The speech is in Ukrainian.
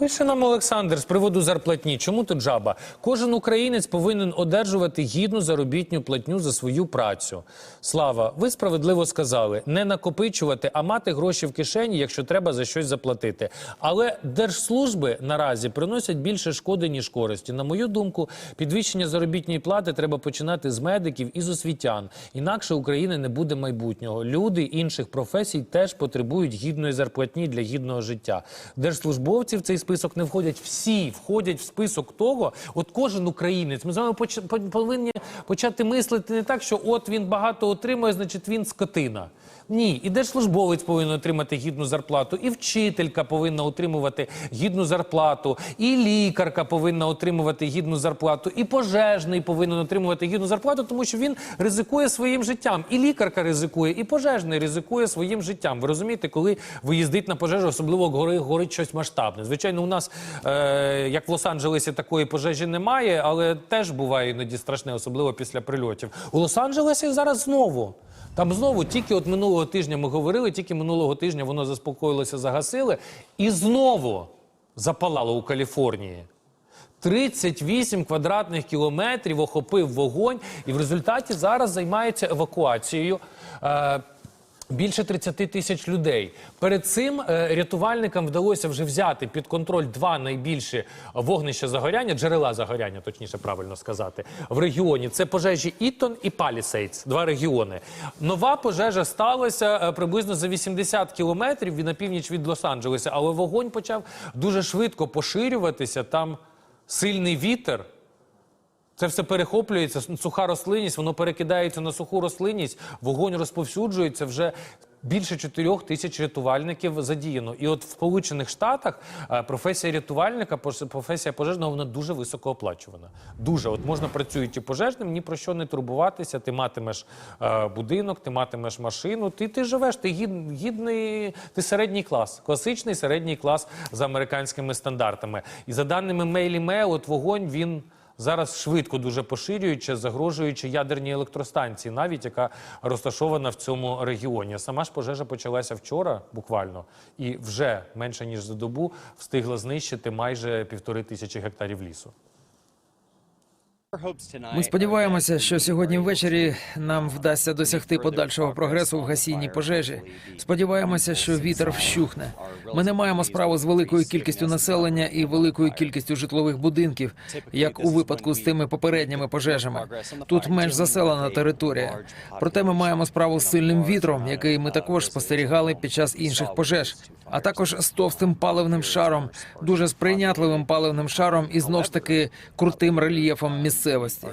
Пише нам Олександр з приводу зарплатні. Чому тут жаба? Кожен українець повинен одержувати гідну заробітню платню за свою працю. Слава, ви справедливо сказали, не накопичувати, а мати гроші в кишені, якщо треба за щось заплатити. Але держслужби наразі приносять більше шкоди ніж користі. На мою думку, підвищення заробітної плати треба починати з медиків і з освітян. Інакше України не буде майбутнього. Люди інших професій теж потребують гідної зарплатні для гідного життя. Держслужбовці в цей список не входять. Всі входять в список того. От кожен українець. Ми з вами поч- повинні почати мислити не так, що от він багато отримує, значить він скотина. Ні, і держслужбовець повинен отримати гідну зарплату, і вчителька повинна отримувати гідну зарплату, і лікарка повинна отримувати гідну зарплату, і пожежний повинен отримувати гідну зарплату, тому що він ризикує своїм життям. І лікарка ризикує, і пожежний ризикує своїм життям. Ви розумієте, коли виїздить на пожежу, особливо гори горить щось масштабне. Звичайно, у нас е, як в Лос-Анджелесі такої пожежі немає, але теж буває іноді страшне, особливо після прильотів. У Лос-Анджелесі зараз знову. Там знову тільки от минулого тижня ми говорили, тільки минулого тижня воно заспокоїлося, загасили, і знову запалало у Каліфорнії. 38 квадратних кілометрів охопив вогонь, і в результаті зараз займаються евакуацією. Більше 30 тисяч людей. Перед цим е, рятувальникам вдалося вже взяти під контроль два найбільші вогнища загоряння, джерела загоряння, точніше правильно сказати, в регіоні. Це пожежі Ітон і Палісейдс, два регіони. Нова пожежа сталася е, приблизно за 80 кілометрів на північ від Лос-Анджелеса, але вогонь почав дуже швидко поширюватися. Там сильний вітер. Це все перехоплюється, суха рослинність, воно перекидається на суху рослинність, вогонь розповсюджується вже. Більше чотирьох тисяч рятувальників задіяно. І от в Сполучених Штатах е, професія рятувальника, професія пожежного, вона дуже високо оплачувана. Дуже. От можна працюючи пожежним, ні про що не турбуватися. Ти матимеш е, будинок, ти матимеш машину, ти, ти живеш, ти гід, гідний, ти середній клас, класичний середній клас за американськими стандартами. І за даними Мейл, от вогонь він зараз швидко дуже поширюючи, загрожуючи ядерній електростанції, навіть яка розташована в цьому регіоні. Сама ж пожежа почалася вчора, буквально, і вже менше ніж за добу встигла знищити майже півтори тисячі гектарів лісу. Ми сподіваємося, що сьогодні ввечері нам вдасться досягти подальшого прогресу в гасінні пожежі. Сподіваємося, що вітер вщухне. Ми не маємо справу з великою кількістю населення і великою кількістю житлових будинків, як у випадку з тими попередніми пожежами. Тут менш заселена територія. Проте ми маємо справу з сильним вітром, який ми також спостерігали під час інших пожеж, а також з товстим паливним шаром, дуже сприйнятливим паливним шаром і знов ж таки крутим рельєфом місцевості.